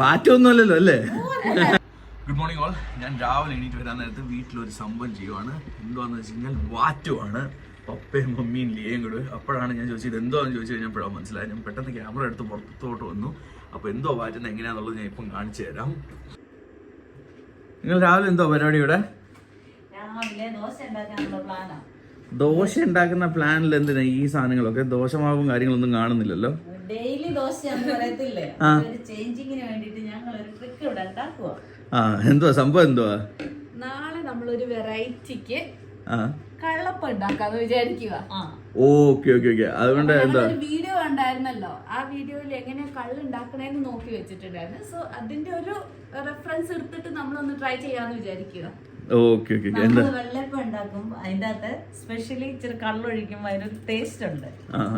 മാറ്റമൊന്നുമല്ലല്ലോ അല്ലേ? Good morning all ഞാൻ രാവിലെ എണീറ്റ് വരാൻ നേരത്ത് വീട്ടിലൊരു സംഭവം ചെയ്യുവാണ്. എന്തുവാന്ന് വെച്ച് കഴിഞ്ഞാൽ വാറ്റുവാണ്. പപ്പയും മമ്മിയും ലിയയും കൂടെ. അപ്പോഴാണ് ഞാൻ ചോദിച്ചത് എന്തോന്ന് ചോദിച്ചു കഴിഞ്ഞപ്പോഴാണ് മനസ്സിലായത്. ഞാൻ പെട്ടെന്ന് ക്യാമറ എടുത്ത് പുറത്തോട്ട് വന്നു. അപ്പോൾ എന്തോ വാറ്റുന്നത് എങ്ങനെയാണെന്നുള്ളത് ഞാൻ ഇപ്പം കാണിച്ചു തരാം. നിങ്ങൾ രാവിലെ എന്തോ പരിപാടി ഇവിടെ? ദോശ ഉണ്ടാക്കുന്ന പ്ലാനിൽ എന്തിനാ ഈ സാധനങ്ങളൊക്കെ? ദോശമാവും കാര്യങ്ങളൊന്നും കാണുന്നില്ലല്ലോ. ഡെയിലി ദോശ എന്ന് പറയത്തില്ലേ? ഒരു ചേഞ്ചിങ്ങിന് വേണ്ടിട്ട് ഞങ്ങൾ ഒരു ട്രിക്ക് ഇവിടെ ഉണ്ടാക്കുക ആ എന്തുവാ? സംഭവം എന്തുവാ? നാളെ നമ്മളൊരു വെറൈറ്റിക്ക് കള്ളപ്പം ഉണ്ടാക്കാന്ന് വിചാരിക്കുക ആ. Okay okay okay. അതുകൊണ്ട് എന്താ? വീഡിയോ ഉണ്ടായിരുന്നല്ലോ ആ വീഡിയോയിൽ എങ്ങനെ കള്ള് ഉണ്ടാക്കണേന്ന് നോക്കി വെച്ചിട്ടുണ്ടായിരുന്നു. സോ അതിന്റെ ഒരു റെഫറൻസ് എടുത്തിട്ട് നമ്മളൊന്ന് ട്രൈ ചെയ്യാന്ന് വിചാരിക്കുക ഓക്കെ ഓക്കെ എന്താ? നമ്മൾ വെള്ളപ്പം ഉണ്ടാക്കും. അതിന്റെ അകത്ത് സ്പെഷ്യലി ഇച്ചിരി കള്ളൊഴിക്കുമ്പോ അതിനൊരു ടേസ്റ്റ് ഉണ്ട്.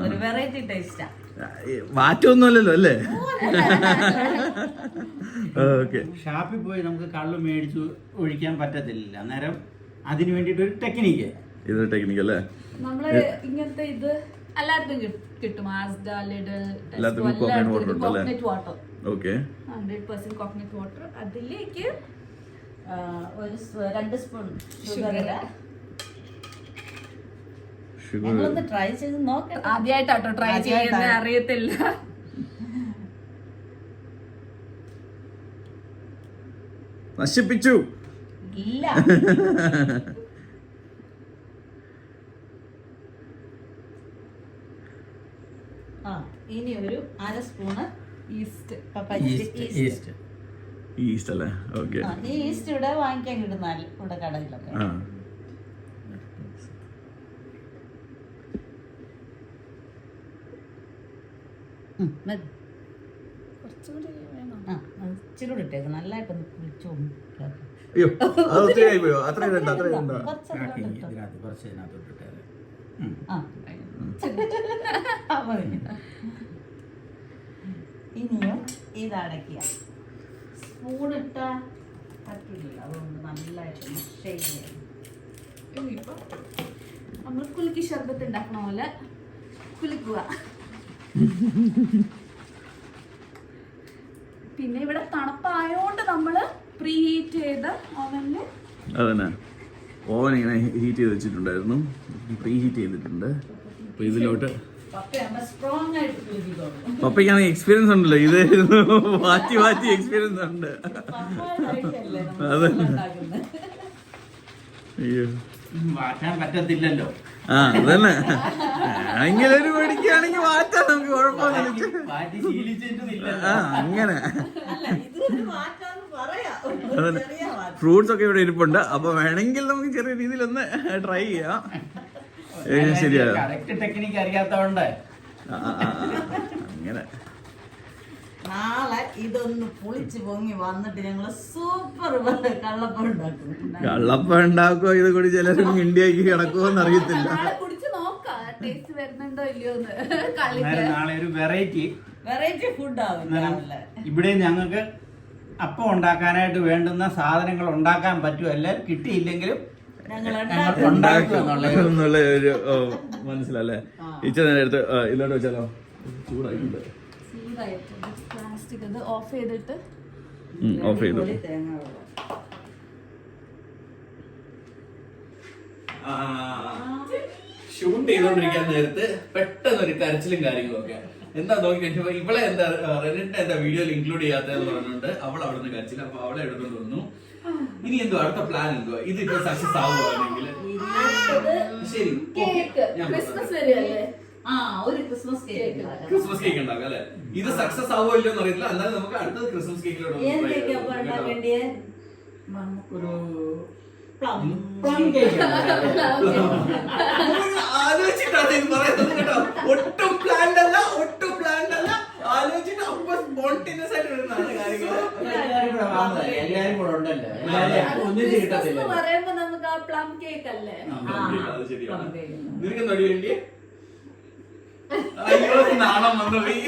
ഒരു വെറൈറ്റി ടേസ്റ്റാ മാറ്റമൊന്നുമല്ലല്ലോ അല്ലേ? ഓക്കെ. ഷാപ്പിൽ പോയി നമുക്ക് കള്ള് മേടിച്ച് ഒഴിക്കാൻ പറ്റത്തില്ല അന്നേരം അതിന് വേണ്ടിയിട്ട് ഒരു ടെക്നിക്ക്. ഇതൊരു ടെക്നിക്ക് അല്ലേ? നമ്മൾ ഇങ്ങനത്തെ ഇത് എല്ലായിടത്തും കിട്ടും. ആസ്ഡ ലിഡിൽ എല്ലാത്തിനും coconut water ഉണ്ട് അല്ലേ? Coconut water okay. Hundred percent coconut water അതിലേക്ക് ഒരു രണ്ട് സ്പൂൺ ഷുഗർ ഷുഗർ. ട്രൈ ചെയ്ത് ആദ്യമായിട്ടാട്ടോ ട്രൈ ആദ്യായിട്ടാ. അറിയത്തില്ല. നശിപ്പിച്ചു. ഇല്ല. ആ ഇനി ഒരു അര spoon yeast yeast yeast yeast അല്ലേ? ഓക്കെ ആ, ഈസ്റ്റ് ഇവിടെ വാങ്ങിക്കാൻ കിട്ടുന്ന ഇവിടെ കടയിലൊക്കെ. മതി. ഇച്ചിരി കൂടി ഇട്ടേക്ക്. കുളിച്ചു അയ്യോ അത് ഒത്തിരി ആയിപ്പോയോ? അത്രയും വേണ്ട അത്രയും വേണ്ട. ഇതിനകത്ത് കുറച്ച് ഇതിനകത്ത് ഇട്ടിട്ട് ആ ആ, മതി. ഇനിയും ഇത് അടയ്ക്കുക സ്പൂൺ ഇട്ട പറ്റില്ല അതുകൊണ്ട് നല്ലതായിട്ട് ചെയ്യണം ഇനിയിപ്പോ നമ്മൾ കുലുക്കി ശർബത്ത് ഉണ്ടാക്കണ പോലെ കുലുക്കുക. പിന്നെ ഇവിടെ തണുപ്പായോണ്ട് നമ്മൾ പ്രീ ഹീറ്റ് ചെയ്ത ഓവനിൽ അതന്നെ. ഓവൻ ഇങ്ങനെ ഹീറ്റ് ചെയ്ത് വെച്ചിട്ടുണ്ടായിരുന്നു. പ്രീ ഹീറ്റ് ചെയ്തിട്ടുണ്ട്. അപ്പൊ ഇതിലോട്ട് പപ്പയ്ക്കാണ് പപ്പയ്ക്കാണെങ്കിൽ എക്സ്പീരിയൻസ് ഉണ്ടല്ലോ. ഇത് മാറ്റി മാറ്റി എക്സ്പീരിയൻസ് ഉണ്ട്. അതന്നെ. അയ്യോ. മാറ്റാൻ പറ്റത്തില്ലല്ലോ. ആ അതന്നെ. ആണെങ്കിൽ ഒരു മേടിക്കുകയാണെങ്കിൽ മാറ്റാം നമുക്ക് കുഴപ്പമൊന്നുമില്ല. ആ അങ്ങനെ. അതന്നെ. ഫ്രൂട്ട്സ് ഒക്കെ ഇവിടെ ഇരിപ്പുണ്ട്. അപ്പൊ വേണമെങ്കിൽ നമുക്ക് ചെറിയ രീതിയിൽ ഒന്ന് ട്രൈ ചെയ്യാം. ശരിയാണ് ടെക്നിക്ക് ആ. അങ്ങനെ. നാളെ ഇതൊന്ന് പൊളിച്ച് പൊങ്ങി വന്നിട്ട് ഞങ്ങൾ സൂപ്പർ കള്ളപ്പം ഉണ്ടാക്കും. കള്ളപ്പം ഉണ്ടാക്കോ ഇത് കൂടി ചിലരും ഇന്ത്യയ്ക്ക് കിടക്കുമോന്ന് അറിയത്തില്ല നാളെ കുടിച്ച് നോക്കാം. ടേസ്റ്റ് വരുന്നുണ്ടോ ഇല്ലയോ എന്ന്. നാളെ ഒരു വെറൈറ്റി വെറൈറ്റി ഫുഡ് ആവും ഇവിടെ ഞങ്ങൾക്ക് അപ്പം ഉണ്ടാക്കാനായിട്ട് വേണ്ടുന്ന സാധനങ്ങൾ ഉണ്ടാക്കാൻ പറ്റുമല്ല കിട്ടിയില്ലെങ്കിലും എന്നുള്ള ഒരു മനസ്സിലല്ലേ? ഇച്ച നേരെ എടുത്ത് ആ, ഇതിലോട്ട് വെച്ചാലോ? ചൂടായിട്ടുണ്ട്. പ്ലാസ്റ്റിക് ഇത് ഓഫ് ചെയ്തിട്ട് ഓഫ് ചെയ്തു. ഷൂട്ട് ചെയ്തോണ്ടിരിക്കാൻ നേരത്ത് പെട്ടെന്ന് ഒരു കരച്ചിലും കാര്യങ്ങളും ഒക്കെ. എന്താ നോക്കി കഴിഞ്ഞപ്പോ ഇവളെ എന്താ റെനിന്റെ എന്താ വീഡിയോയിൽ ഇൻക്ലൂഡ് ചെയ്യാത്തതെന്ന് പറഞ്ഞുകൊണ്ട് അവൾ അവിടെ നിന്ന് കരച്ചില്ല അപ്പൊ അവളെ എടുത്തോണ്ട് വന്നു. ഇനി എന്തോ അടുത്ത പ്ലാൻ എന്തോ? ഇത് ഇപ്പൊ സക്സസ് ആവുകയാണെങ്കിൽ ശരി. ഞാൻ ക്രിസ്മസ് വരെയല്ലേ? ആ ഒരു ക്രിസ്മസ് കേക്ക്. ക്രിസ്മസ് കേക്ക് ഉണ്ടാക്കാം അല്ലെ? ഇത് സക്സസ് ആവോ ഇല്ലയോ എന്ന് അറിയില്ല എന്നാലും നമുക്ക് അടുത്തത് ക്രിസ്മസ് കേക്കിലോട്ട് ഏത് കേക്ക് അപ്പൊ ഉണ്ടാക്കേണ്ടിയേ ഒരു പ്ലം. പ്ലം കേക്ക് ആലോചിച്ചിട്ടാണ് ഇത് പറയുന്നത് കേട്ടോ. ഒട്ടും പ്ലാൻഡ് അല്ല ഒട്ടും പ്ലാൻഡ് അല്ല. ആലോചിച്ചിട്ട് അപ്പൊ സ്പോണ്ടിന്യൂസ് ആയിട്ട് വരുന്നതാണ് കാര്യങ്ങൾ. എല്ലാവരും കൂടെ ഉണ്ടല്ലോ? ഒന്നിച്ച് കിട്ടത്തില്ല പറയുമ്പോ നമുക്ക് ആ പ്ലം കേക്ക് അല്ലേ? നിനക്ക് നടി വേണ്ടി അയ്യോ നാണം വന്നുപോയി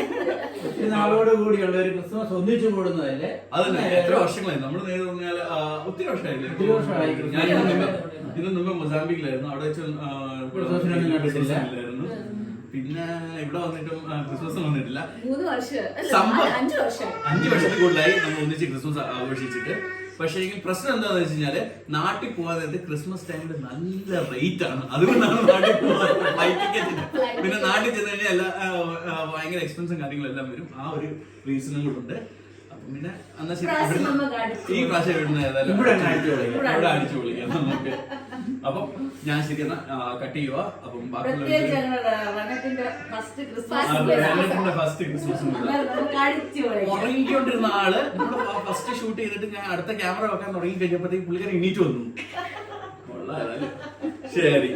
ഒത്തിരി നാളോട് കൂടിയുള്ള ഒരു ക്രിസ്മസ് ഒന്നിച്ചു കൂടുന്നതല്ലേ അതന്നെ എത്ര വർഷങ്ങളായി? നമ്മൾ നേരെ പറഞ്ഞാൽ ഒത്തിരി വർഷമായില്ലേ? ഒത്തിരി വർഷമായി. ഞാൻ ഇതിന് മുമ്പ് മൊസാമ്പിക്കിലായിരുന്നു അവിടെ വെച്ചായിരുന്നു. പിന്നെ ഇവിടെ വന്നിട്ടും ക്രിസ്മസ് വന്നിട്ടില്ല. മൂന്ന് വർഷം അല്ല, അഞ്ച് വർഷം. അഞ്ചു വർഷത്തിൽ കൂടുതലായി നമ്മൾ ഒന്നിച്ച് ക്രിസ്മസ് ആഘോഷിച്ചിട്ട്. പക്ഷേ എനിക്ക് പ്രശ്നം എന്താണെന്ന് വെച്ച് കഴിഞ്ഞാൽ നാട്ടിൽ പോകാൻ ക്രിസ്മസ് ടൈമിൽ നല്ല റേറ്റ് ആണ്. അതുകൊണ്ടാണ് നാട്ടിൽ പോകാൻ ഫ്ലൈറ്റ് ടിക്കറ്റ് പിന്നെ നാട്ടിൽ ചെന്ന് കഴിഞ്ഞാൽ എല്ലാ ഭയങ്കര എക്സ്പെൻസും കാര്യങ്ങളും എല്ലാം വരും. ആ ഒരു റീസണും കൂടെ ഉണ്ട്. അപ്പൊ പിന്നെ എന്നാ ശരി ഇവിടുന്ന് ഈ പ്രാവശ്യം ഇവിടുന്ന് ഏതായാലും ഇവിടെ അടിച്ചു വിളിക്കാം ഇവിടെ അടിച്ചു നമുക്ക്. അപ്പം ഞാൻ ശരി എന്നാ കട്ട് ചെയ്യുക അപ്പം ബാക്കിയുള്ള ഫസ്റ്റ് ക്രിസ്മസ് ഉറങ്ങിക്കൊണ്ടിരുന്ന ആൾ നമ്മൾ ഫസ്റ്റ് ഷൂട്ട് ചെയ്തിട്ട് ഞാൻ അടുത്ത ക്യാമറ വെക്കാൻ തുടങ്ങി കഴിഞ്ഞപ്പോഴത്തേക്ക് പുള്ളിക്കാരൻ എണീറ്റ് വന്നു. കൊള്ളാം. ശരി.